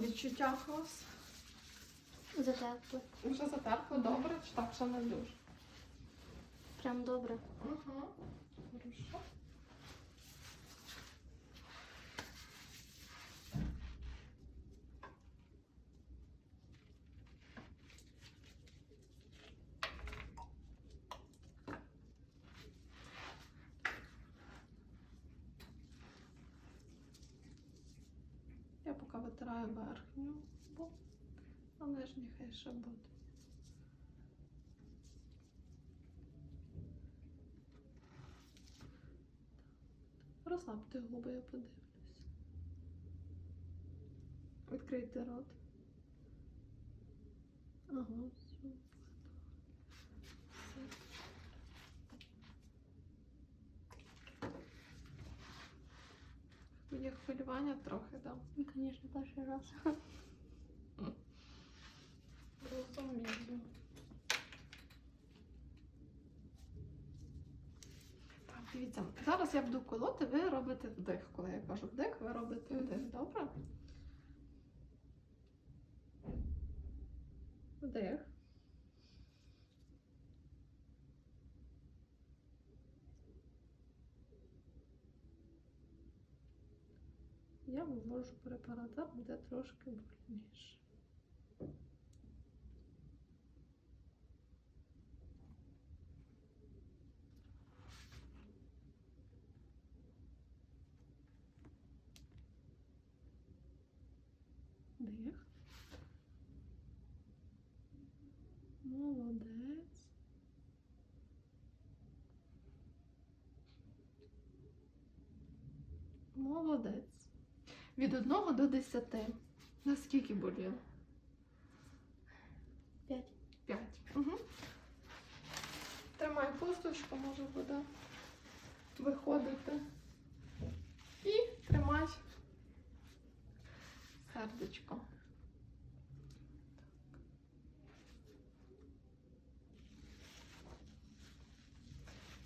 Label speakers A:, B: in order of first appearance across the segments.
A: по відчуттях у вас?
B: Затерпли.
A: Вже затерпло добре, чи так ще не дуже?
B: Прям добре.
A: Угу. Хорошо. Я поки витираю верхню, бо на нижній хай ще буде. Розслабте губи, я подивлюсь. Відкрийте рот. Ага, супер. Все. Є хвилювання трохи, так.
B: Ну, Звісно, перший раз.
A: Розумію. Так, дивіться, зараз я буду колоти, ви робите вдих. Коли я кажу вдих, ви робите вдих, добре? Вдих. Я вивожу препарат, а буде трошки больніше. Дих. Молодець. Молодець. Від 1 до 10. Наскільки боліло?
B: П'ять.
A: 5. Угу. Тримай хусточку, може буде виходити. І тримай сердечко.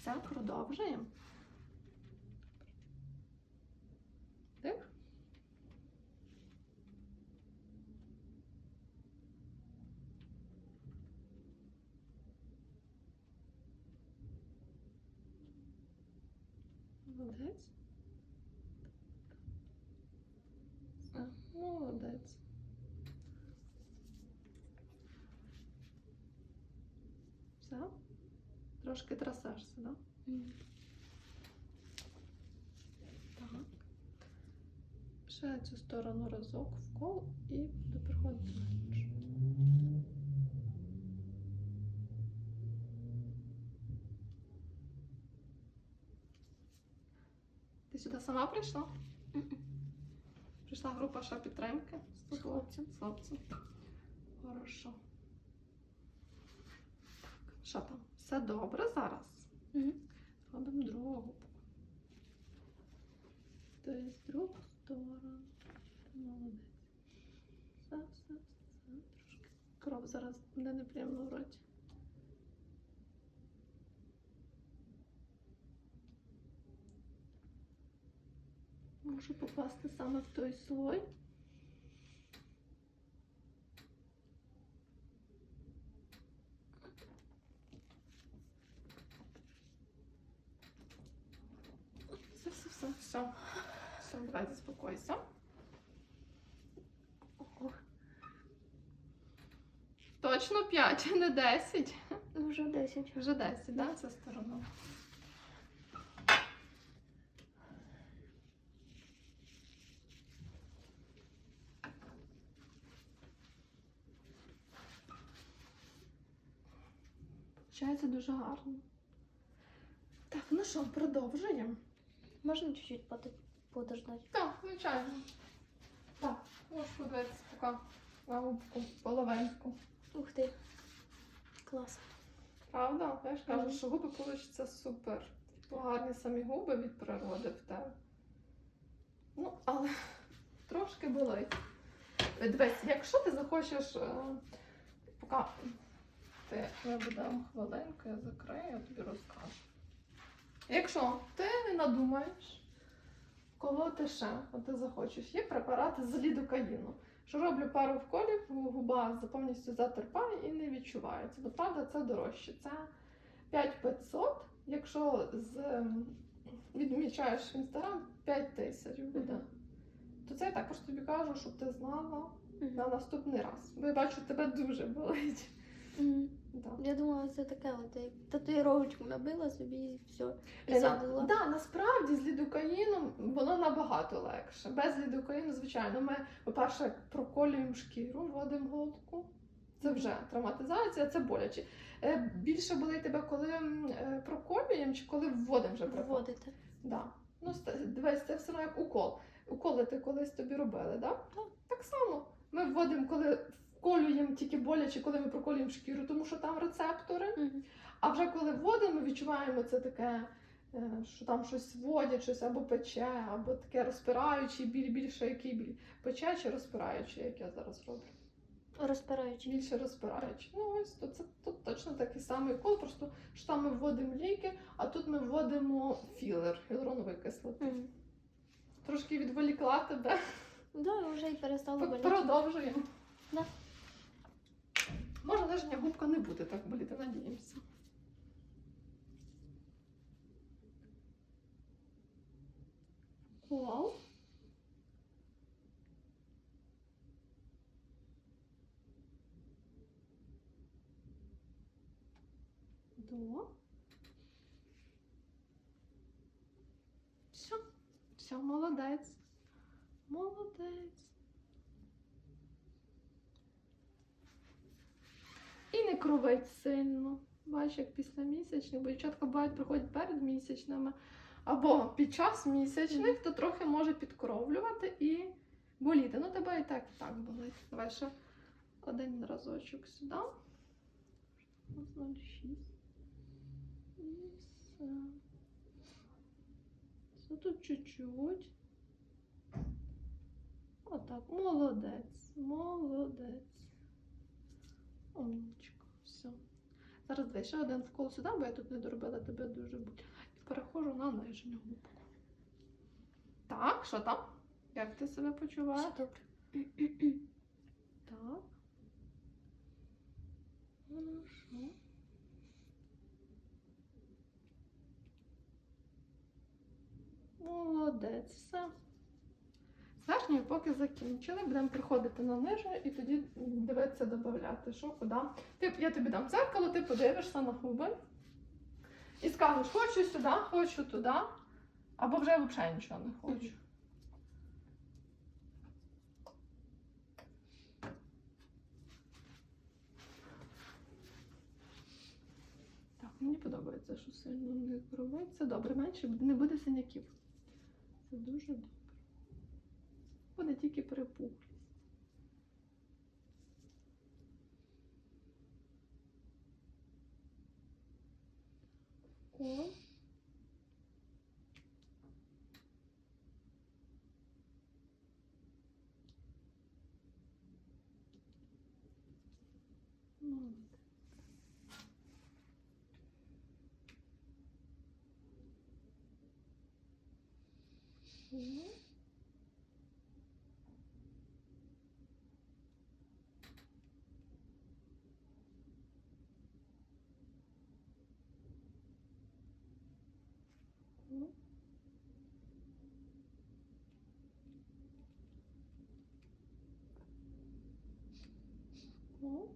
A: Все, продовжуємо. Дих. Молодець. Молодець. Все? Трошки трасешся? Да?
B: М.
A: Так. Ще цю сторону разок в кол і буду приходити сама прийшла? Прийшла група ще підтримки
B: З хлопцем.
A: З хлопцем. Хорошо. Так, що там? Все добре зараз.
B: Мгм.
A: Робимо другу губку. Тобто другу сторону. Молодець. Все, все, все. Трошки кров зараз буде неприємно в роті. Можу попасти саме в той слой. Все, все, все, все. Все, давай заспокойся. Точно 5, не 10.
B: Вже десять.
A: Вже 10, да, ця сторона. Дуже гарно. Так, ну що, продовжуємо.
B: Можна чуть-чуть подождати?
A: Так, звичайно. Так, можеш подивитися поки на губку половинку.
B: Ух ти. Клас.
A: Правда? Я ж кажу, що губи получаться супер. Типу, Гарні самі губи від природи в тебе. Ну, але трошки болить. Дивись, якщо ти захочеш, е, поки ти я дам хвилинку, я закрию, я тобі розкажу. Якщо ти не надумаєш колоти ще, а ти захочеш, є препарати з лідокаїну. що роблю пару вколів, губа повністю затерпає і не відчувається. Бо правда, це дорожче. Це 5500, якщо з, ем, відмічаєш в інстаграм 5 тисяч буде. То це я також тобі кажу, щоб ти знала на наступний раз. Бо я бачу, тебе дуже болить. Да.
B: Я думала, це таке от як татуїровочку набила собі і все. І
A: Е,
B: забула.
A: Да, насправді з лідокаїном воно набагато легше. Без лідокаїну, звичайно, ми, по-перше, проколюємо шкіру, вводимо голку. Це вже травматизація, це боляче. Е, Більше болить тебе, коли е, проколюємо чи коли вводимо вже препарат?
B: Вводити.
A: Да. Ну, дивись, це все одно як укол. Уколи ти колись тобі робили, да?
B: Так.
A: Так само. Ми вводимо, коли вколюємо тільки боляче, коли ми проколюємо шкіру, тому що там рецептори.
B: Мгм.
A: А вже коли вводимо, відчуваємо це таке, е, що там щось вводять, щось або пече, або таке розпираючий біль, більше який біль. Пече чи розпираючий, як я зараз роблю.
B: Розпираючи.
A: Більше розпираючий. Ну ось то це тут точно такий самий укол, просто що там ми вводимо ліки, а тут ми вводимо філер гіалуронової кислоти.
B: Мгм.
A: Трошки відволікла тебе.
B: Да, вже і перестало
A: П-
B: боліти.
A: Продовжуємо.
B: Да.
A: Може, губка не буде так боліти, надіємося. Вау. До. Все. Все, молодець. Молодець. І кровить сильно. Бачиш, як після місячних, бо дівчатка бувають приходять перед місячними або під час місячних, то трохи може підкровлювати і боліти. Ну, тебе і так, і так болить. Давай ще один разочок сюди. Ось 0,6. І все. Все тут чуть-чуть. Отак, молодець, молодець. Умничка, все. Зараз дай ще один вкол сюди, бо я тут не доробила тебе дуже будь. І переходжу на нижню губку. Так, що там? Як ти себе почуваєш?
B: Все добре.
A: Так. Хорошо. Молодець, все. З верхньої поки закінчили, будемо приходити на нижню і тоді дивитися, додати, що куди. Ти, я тобі дам дзеркало, ти подивишся на губи і скажеш, хочу сюди, хочу туди, або вже взагалі нічого не хочу. Так, мені подобається, що сильно не кровить. Це добре, менше не буде синяків. Це дуже добре. Тільки перепухлість. О. Молодець. Мгм. Мгм. Мгм.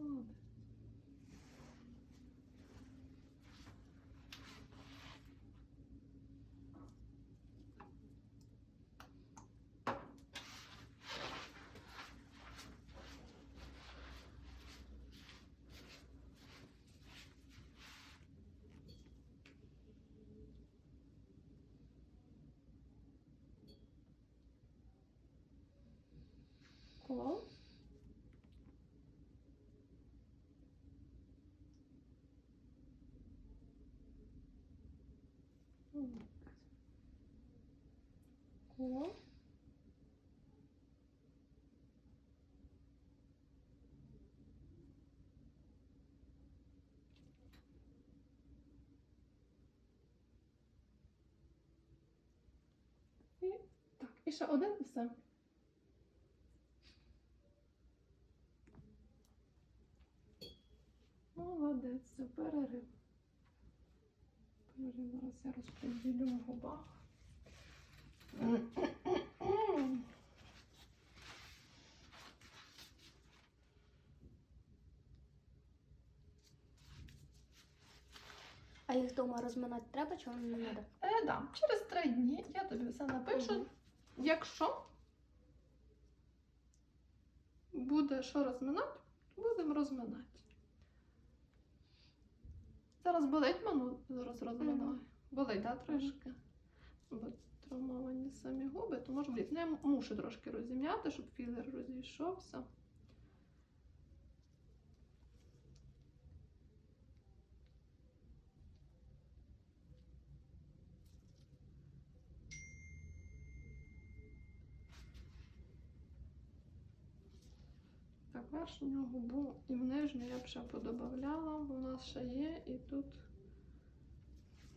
A: Молодець. О. коло. І так, і ще один і все. Молодець, перерив. Перерив зараз я розподілю в губах.
B: А їх вдома розминати треба, чи не треба?
A: Е, да, через три дні я тобі все напишу.
B: Мгм.
A: Якщо буде що розминати, будемо розминати. Зараз болить ману, зараз розминаю. Болить, да, трошки? Бо травмовані самі губи, то може. Ну, я мушу трошки розім'яти, щоб філер розійшовся. Так, верхню губу і в нижню я б ще подобавляла, бо у нас ще є і тут.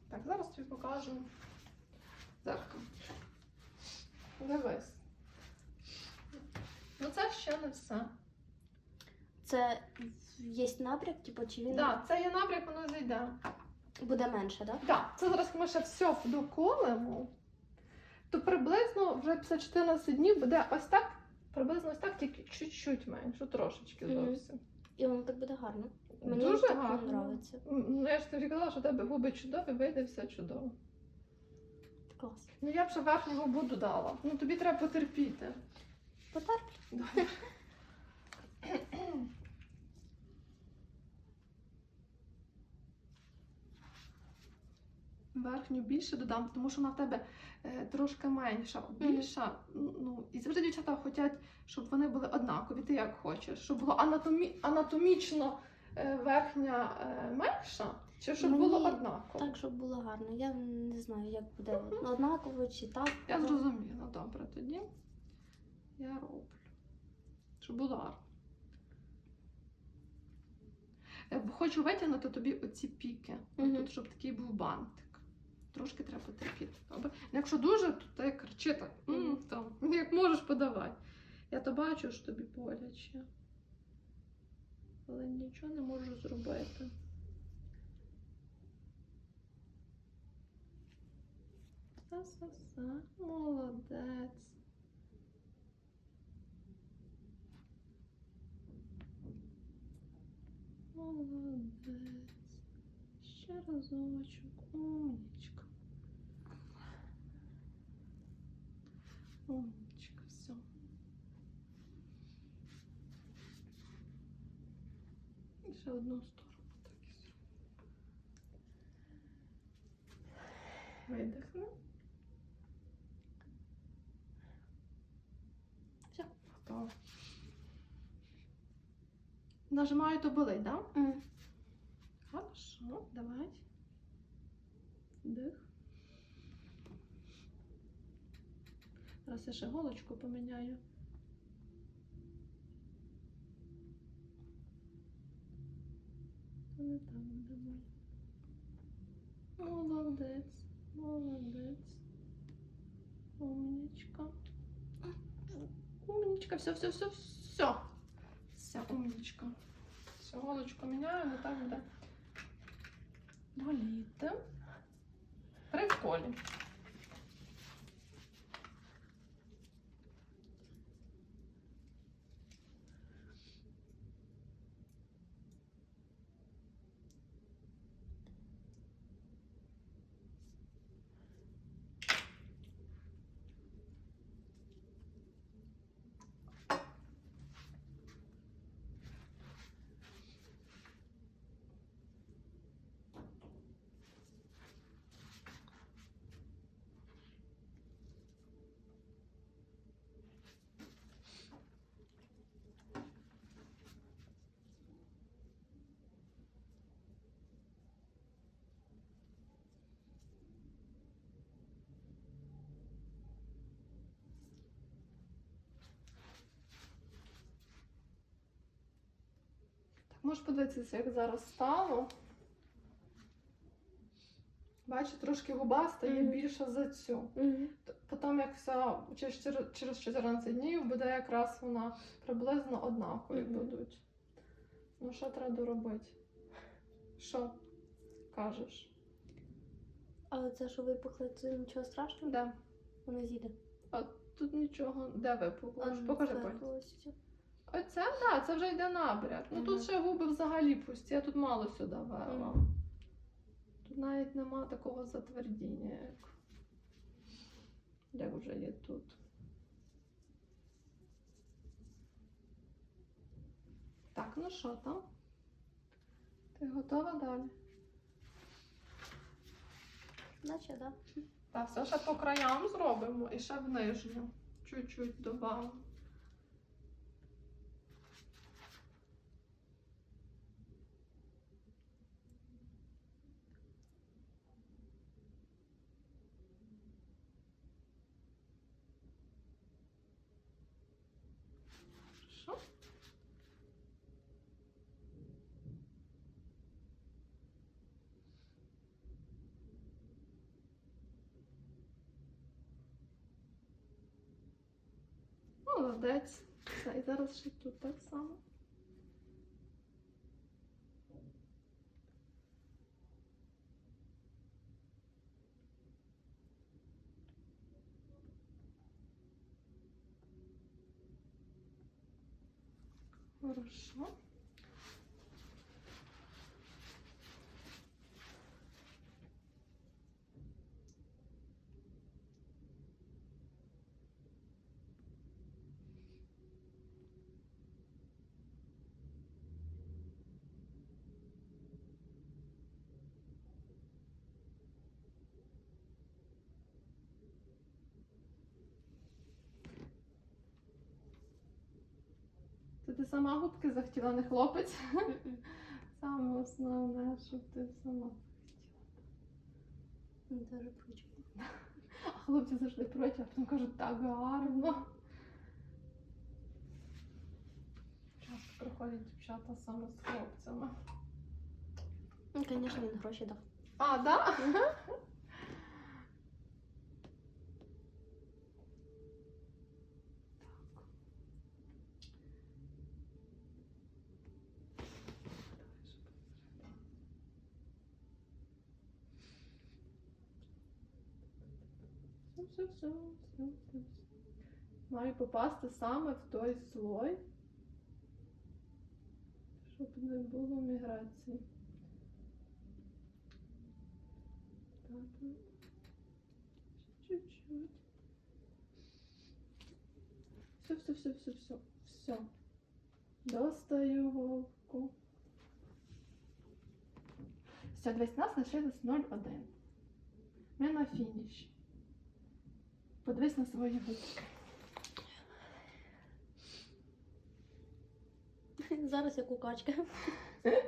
A: Так, зараз тобі покажу зеркало. Дивись. Ну це ще не все.
B: Це є напряк, типу, чи він
A: Так, це є напрямок, воно зайде.
B: буде менше, так?
A: Так, це зараз ми ще все доколемо, то приблизно вже після 14 днів буде ось так, приблизно ось так, тільки чуть-чуть менше, трошечки
B: Мгм.
A: зовсім.
B: І воно так буде гарно. Мені
A: Дуже
B: так
A: гарно.
B: подобається.
A: Ну, я ж тобі казала, що в тебе губи чудові, вийде все чудово.
B: Клас.
A: Ну я б ще верхню губу додала. Ну тобі треба потерпіти.
B: Потерплю.
A: Верхню більше додам, тому що вона в тебе е, трошки менша, більша. Ну, і завжди дівчата хочуть, щоб вони були однакові. Ти як хочеш, щоб було анатомі... анатомічно е, верхня е, менша, чи щоб
B: Мені
A: було однаково.
B: Так, щоб було гарно. Я не знаю, як буде однаково чи так.
A: Я
B: Ну,
A: зрозуміла, добре, тоді я роблю. Щоб було гарно. Е, Хочу витягнути тобі оці піки,
B: Мгм.
A: тут, щоб такий був бантик. Трошки треба потерпіти. Добре? Ну, Якщо дуже, то ти кричи так. «М,
B: Мгм.
A: то, як можеш, подавай. Я то бачу, що тобі боляче. Але нічого не можу зробити. Са-са-са, молодець. Молодець. Ще разочок. Умничка. Умничка, все. І ще одну сторону так і зроблю. Видихни. Готово. Нажимаю, то болить, да?
B: М.
A: Хорошо, давай. Вдих. Зараз я ще голочку поміняю. Не так давай. Молодець, молодець. Умничка. Умничка, все, все, все, все. Все, умничка. Все, голочку міняю, не так буде. Боліти. Приколі. Так, можеш подивитися, як зараз стало. Бачиш, трошки губа стає
B: Мгм.
A: більша за цю.
B: Мгм.
A: Т- Потім, як все через, через 14 днів буде якраз вона приблизно однакові
B: Мгм.
A: будуть. Ну, що треба доробити? Що кажеш?
B: Але це, що випухло, це нічого страшного?
A: Де?
B: Воно зійде.
A: А тут нічого, де випукло?
B: А,
A: Покажи потім. Оце, так, да, це вже йде набряк. Ну тут ще губи взагалі пусті, я тут мало сюди вела. Тут навіть нема такого затвердіння, як, як вже є тут. Так, ну що там? Ти готова далі?
B: Наче, да.
A: Так, все ще по краям зробимо і ще в нижню. Чуть-чуть додамо. Хорошо. Молодець. Все, і зараз ще тут так само. Хорошо. Ти сама губки захотіла, не хлопець? Саме основне, щоб ти сама.
B: Мені теж проти.
A: А хлопці завжди проти, а потім кажуть, так гарно. Часто приходять дівчата саме з хлопцями.
B: Ну, звісно, він гроші дав.
A: А, да? Все, все, все, все, все. Маю попасти саме в той слой, щоб не було міграції. Все, все, все, все, все, все. Достаю головку. Все, дивись, нас лишилось 0,1. Ми на фініші. Подивись на свої губки.
B: Зараз як у качки.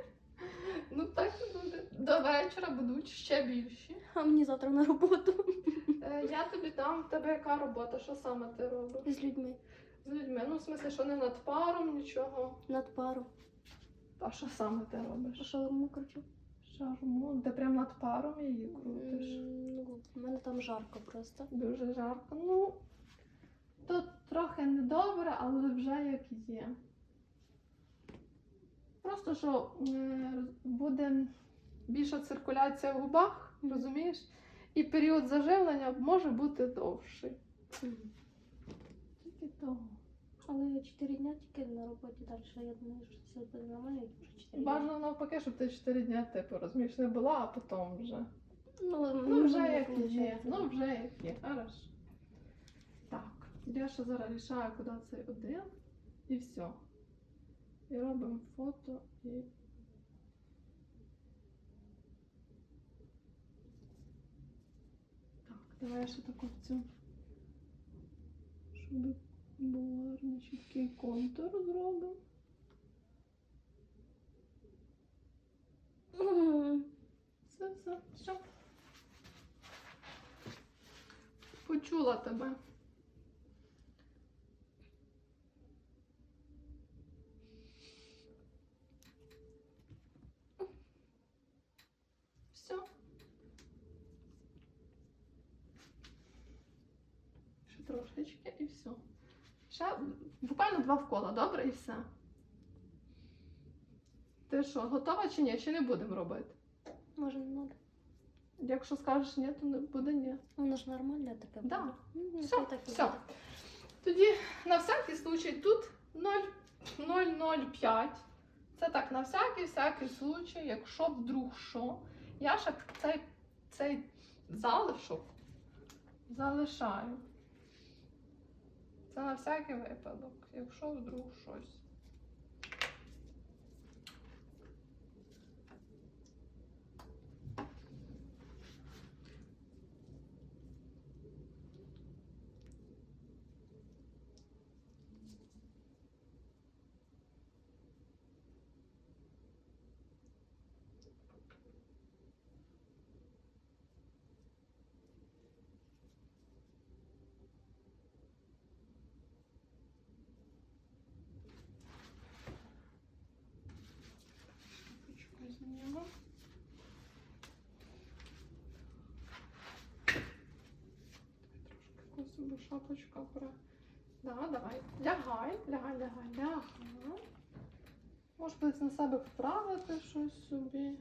A: Ну так буде. До вечора будуть ще більші.
B: А мені завтра на роботу.
A: Е, я тобі дам в тебе яка робота, що саме ти робиш?
B: З людьми.
A: З людьми. Ну, в смислі, що не над паром, нічого.
B: Над паром.
A: А що саме ти робиш?
B: Шаурму кручу.
A: Шарму. Ти прям над паром її крутиш.
B: Ну, в мене там жарко просто.
A: Дуже жарко. Ну, тут трохи недобре, але вже як є. Просто що буде більша циркуляція в губах, розумієш? І період заживлення може бути довший. Тільки того.
B: Але я 4 дня тільки на роботі далі. Я думаю, що все буде нормально, як вже 4 дня.
A: Бажано навпаки, щоб ти 4 дня, типу, розумієш, не була, а потім вже.
B: Ну,
A: Ну, вже як є.
B: виходить.
A: Ну, вже як є. Хорошо. Так, я ще зараз рішаю, куди цей один. І все. І робимо фото і. Так, давай я ще таку цю. Щоб Буларний чіткий контур зробимо. Все, все, все. Почула тебе. Все. Трошечки і все. Ще буквально два вкола, добре, і все. Ти що, готова чи ні? Чи не будемо робити?
B: Може не надо.
A: Якщо скажеш ні, то не буде ні.
B: Воно ж нормальне таке.
A: Да.
B: буде. Ну,
A: Все,
B: так
A: все.
B: буде.
A: Тоді на всякий случай тут 0,005. Це так, на всякий всякий случай, якщо вдруг що, я ще цей, цей залишок залишаю. Це на всякий випадок, якщо вдруг щось. Давай шапочка про. Да, давай. Лягай, лягай, лягай, лягай. Можеш на себе вправити щось собі.